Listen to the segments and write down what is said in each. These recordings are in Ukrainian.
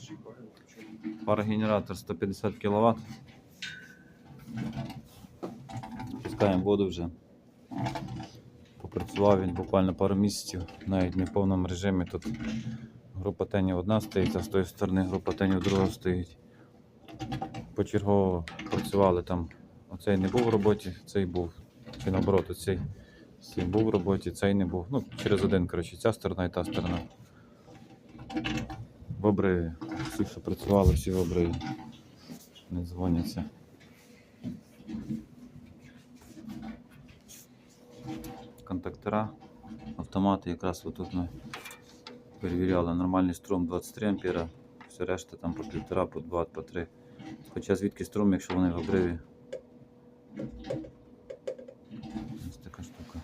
чіпає. Парогенератор 150 кВт. Пускаємо воду вже. Попрацював він буквально пару місяців, навіть не в повному режимі. Тут група тенів одна стоїть, а з тої сторони група тенів друга стоїть. Почергово працювали там. Оцей не був в роботі, цей був. Чи наоборот, оцей цей був в роботі, цей не був. Ну, через один, коротше, ця сторона і та сторона. В обриві. Всі, що працювали, всі в обриві. Не дзвоняться. Контактора, автомати, якраз отут ми перевіряли. Нормальний струм 23 ампера, все решта там по півтора, по два, по три. Хоча звідки струм, якщо вони в обриві. Ось така штука.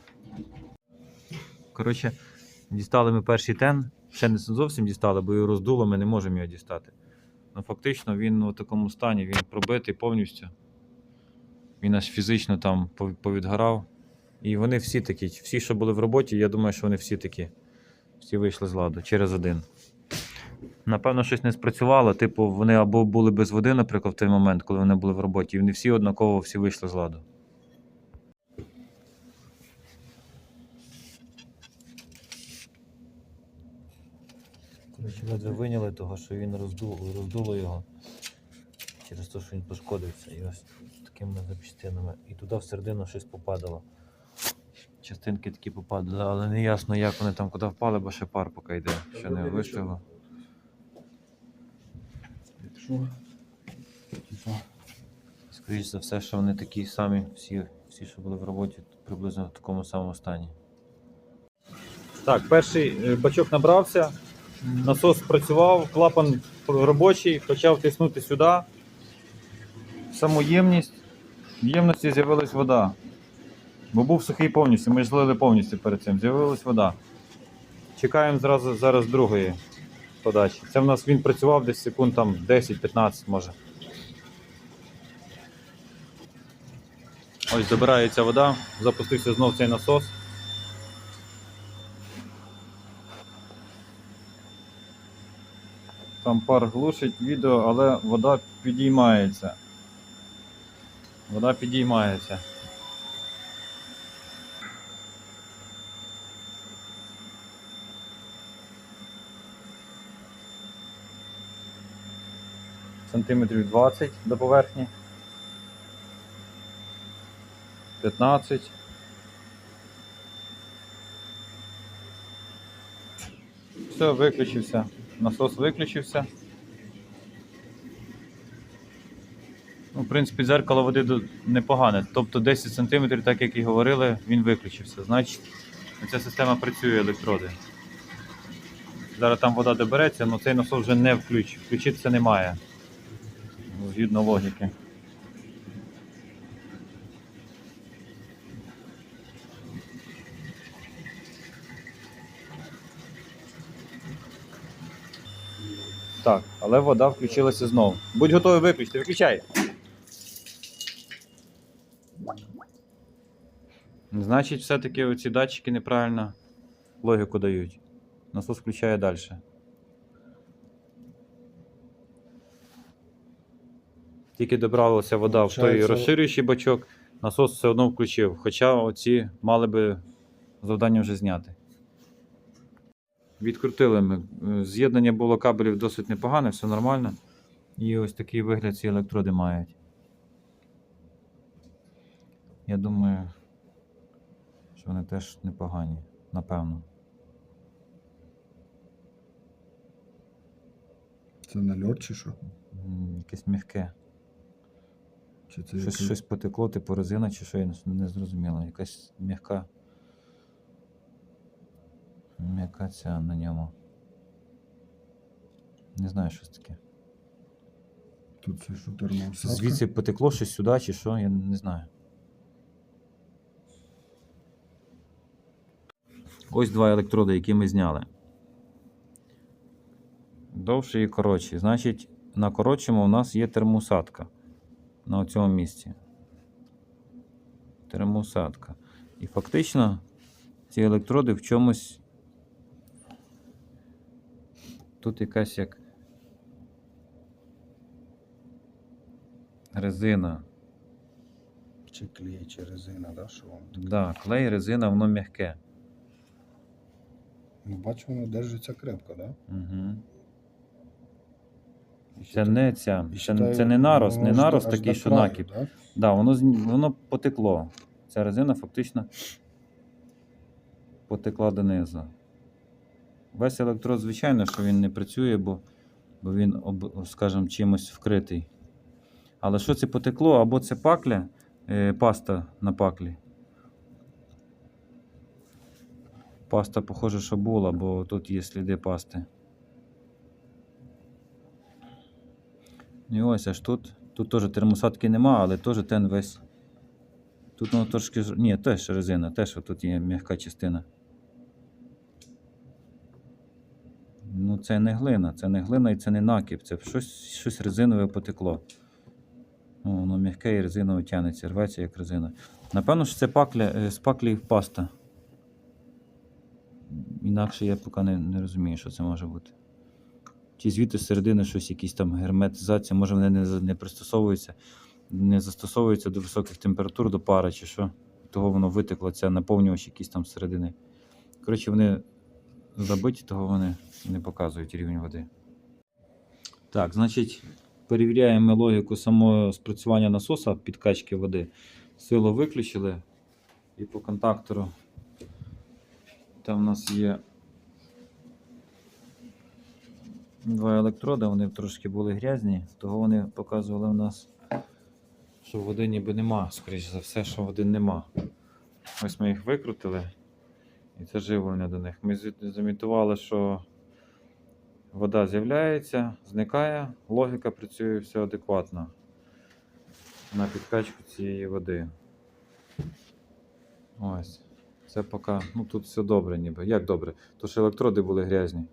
Коротше, дістали ми перший тен. Ще не зовсім дістали, бо його роздуло, ми не можемо його дістати. Ну, фактично він у такому стані, він пробитий повністю. Він аж фізично там повідгорав. І вони всі такі, всі, що були в роботі, я думаю, що вони всі такі. Всі вийшли з ладу через один. Напевно, щось не спрацювало. Типу, вони або були без води, наприклад, в той момент, коли вони були в роботі, і вони всі однаково всі вийшли з ладу. Ледве виняли того, що він роздуло, роздуло його через те, що він пошкодився. І ось такими запчастинами. І туди всередину щось попадало. Частинки такі попадали, але не ясно, як вони там куди впали, бо ще пар поки йде, ще не вистигло. Що? Скоріше за все, що вони такі самі, всі, всі, що були в роботі, приблизно в такому самому стані. Так, перший е, бачок набрався, насос працював, клапан робочий, почав тиснути сюди. В саму ємність. В ємності з'явилась вода. Бо був сухий повністю, ми злили повністю перед цим. З'явилась вода. Чекаємо зразу зараз другої подачі. Це в нас він працював десь секунд там 10-15 може. Ось добирається вода, запустився знов цей насос. Там пар глушить відео, але вода підіймається. Вода підіймається. Сантиметрів 20 до поверхні. 15. Все, виключився. Насос виключився. Ну, в принципі, дзеркало води непогане. Тобто 10 см, так як і говорили, він виключився. Значить, ця система працює електроди. Зараз там вода добереться, але цей насос вже не включ. Включитися немає. Згідно логіки. Так, але вода включилася знову. Будь готовий виключити. Виключай. Значить, все-таки оці датчики неправильно логіку дають. Насос включає далі. Тільки добралася вода в той розширюючий бачок, насос все одно включив. Хоча оці мали би завдання вже зняти. Відкрутили ми. Е, З'єднання було кабелів досить непогане, все нормально. І ось такий вигляд ці електроди мають. Я думаю, що вони теж непогані, напевно. Це нальот чи що? Якесь м'яке. Чи це Щось, який- щось потекло, типу резина чи що, я не зрозуміло. Якась м'яка. М'яка ця на ньому. Не знаю, що це таке. Тут це що термоусадка? Звідси потекло щось сюди чи що, я не знаю. Ось два електроди, які ми зняли. Довший і коротший. Значить, на коротшому у нас є термоусадка на цьому місці. Термоусадка. І фактично ці електроди в чомусь Тут якась як резина. Чи клей, чи резина, да, що вам? Да, клей, резина, воно м'яке. Ну, бачу, воно держиться крепко, да? Угу. І ще Це так- не ця. і Це, считаю, це не нарост, воно не аж до- нарост аж такий, до що краю, накіп. Да? Да, воно, з- воно потекло. Ця резина фактично потекла донизу. Весь електрод, звичайно, що він не працює, бо, бо він, скажімо, чимось вкритий. Але що це потекло? Або це пакля, е, паста на паклі. Паста, похоже, що була, бо тут є сліди пасти. І ось аж тут. Тут теж термосадки нема, але теж тен весь. Тут воно трошки. Ні, теж резина, теж тут є м'яка частина. Ну, це не глина, це не глина і це не накіп, це щось, щось резинове потекло. О, воно м'яке і резиново тягнеться, рветься як резина. Напевно, що це пакля, е, з паклі паста. Інакше я поки не, не розумію, що це може бути. Чи звідти з середини щось, якісь там герметизація, може вони не, не пристосовуються, не застосовуються до високих температур, до пари, чи що. Того воно витекло, це наповнювач якийсь там зсередини. Коротше, вони забиті, того вони не показують рівень води. Так, значить, перевіряємо логіку самого спрацювання насоса підкачки води. Силу виключили і по контактору. Там у нас є два електроди, вони трошки були грязні, того вони показували у нас, що води ніби нема, скоріш за все, що води нема. Ось ми їх викрутили, і це живлення до них. Ми замітували, що вода з'являється, зникає, логіка працює все адекватно на підкачку цієї води. Ось. Це поки, ну тут все добре, ніби. Як добре? То що електроди були грязні.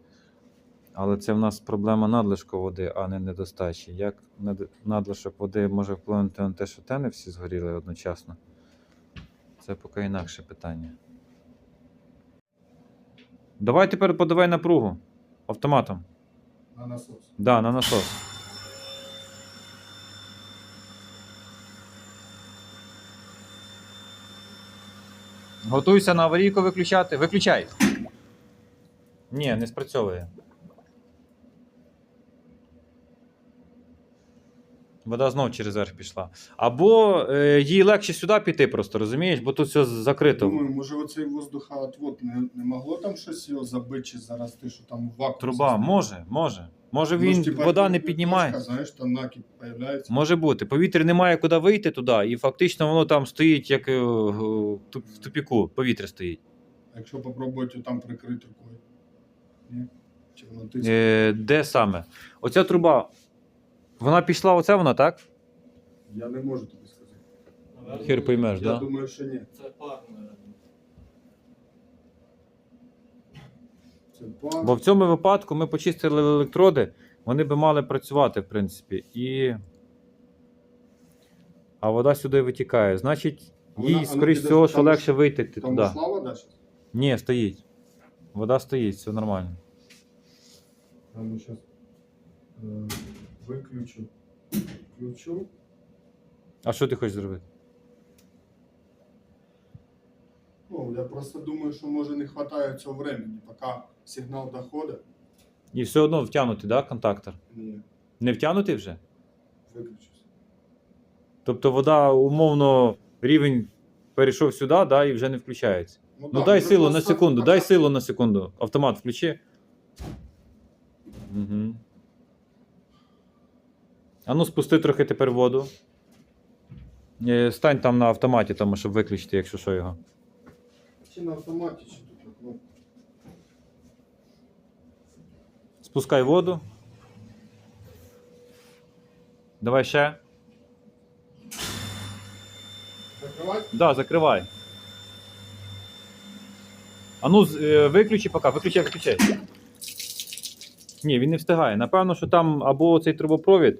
Але це в нас проблема надлишку води, а не недостачі. Як надлишок води може вплинути на те, що тени всі згоріли одночасно? Це поки інакше питання. Давай тепер подавай напругу автоматом. На насос. Да, на насос. Готуйся на аварійку виключати. Виключай. Ні, не спрацьовує. Вода знов через верх пішла. Або е, їй легше сюди піти, просто розумієш, бо тут все закрито. Думаю, може оцей воздухоотвод не, не могло там щось його забити чи зарости, що там вакуум. Труба, застиг? може, може. Може Ну, він ж, типа, вода не піднімає. Знаєш, там накіп появляється. Може бути. Повітря немає куди вийти туди, і фактично воно там стоїть як е, в туп- в тупіку. Повітря стоїть. А якщо попробувати там прикрити рукою. Ні? Чи воно тисне? Е, де саме? Оця труба. Вона пішла, оце вона, так? Я не можу тобі сказати. Хір поймеш, Я да? думаю, що ні. Це пар, наверное. Це пар. Бо в цьому випадку ми почистили електроди, вони би мали працювати, в принципі. І... А вода сюди витікає. Значить, Вона- їй, а ну, скоріш піде- всього, що там легше вийти Там туди. ушла вода? Ні, стоїть. Вода стоїть, все нормально. Ну зараз виключу. Включу. А що ти хочеш зробити? Ну, я просто думаю, що може не вистачає цього времени, поки сигнал доходить. І все одно втягнутий, да, контактор? Ні, Не втягнутий вже? виключуся. Тобто вода, умовно, рівень перейшов сюди, да, і вже не включається. Ну да, дай силу на просто секунду, дай силу на секунду. Автомат включи. Угу. А ну спусти трохи тепер воду. Е, Стань там на автоматі, там, щоб виключити, якщо що його. Чи на автоматі, чи тут на. Спускай воду. Давай ще. Закривати? Да, закривай. А ну, виключи поки, виключай, виключай. Ні, він не встигає. Напевно, що там або цей трубопровід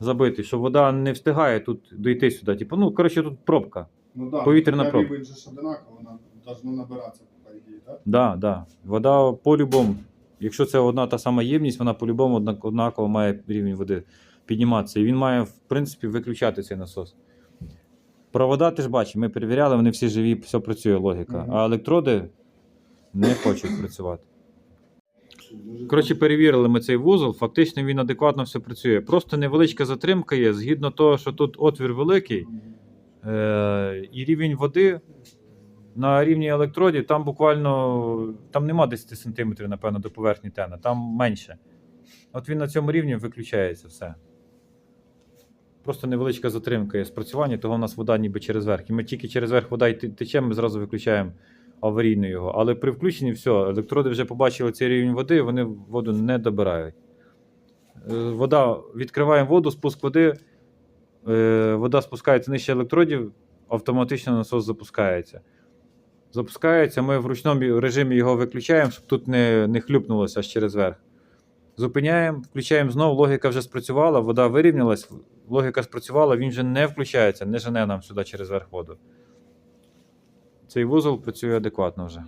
забитий, що вода не встигає тут дійти сюди. Типу, ну, коротше, тут пробка. Ну да, Повітряна пробка. рівень же ж одинаково, вона должна набиратися по ідеї, так? Да, да. Вода по-любому. Якщо це одна та сама ємність, вона по-любому однак- однаково має рівень води підніматися. І він має, в принципі, виключати цей насос. Провода ти ж бачиш, ми перевіряли, вони всі живі, все працює логіка. Мгм. А електроди не хочуть працювати. Коротше, перевірили ми цей вузол, фактично він адекватно все працює. Просто невеличка затримка є, згідно того, що тут отвір великий, е- і рівень води на рівні електродів, там буквально там нема 10 см, напевно, до поверхні тена, там менше. От він на цьому рівні виключається все. Просто невеличка затримка є спрацювання, того у нас вода ніби через верх. І ми тільки через верх вода й те- тече, ми зразу виключаємо аварійно його. Але при включенні все, електроди вже побачили цей рівень води, вони воду не добирають. Е, Вода, відкриваємо воду, спуск води, е, вода спускається нижче електродів, автоматично насос запускається. Запускається, ми в ручному режимі його виключаємо, щоб тут не, не хлюпнулося аж через верх. Зупиняємо, включаємо знову, логіка вже спрацювала, вода вирівнялась, логіка спрацювала, він вже не включається, не жене нам сюди через верх воду. Цей вузол працює адекватно вже.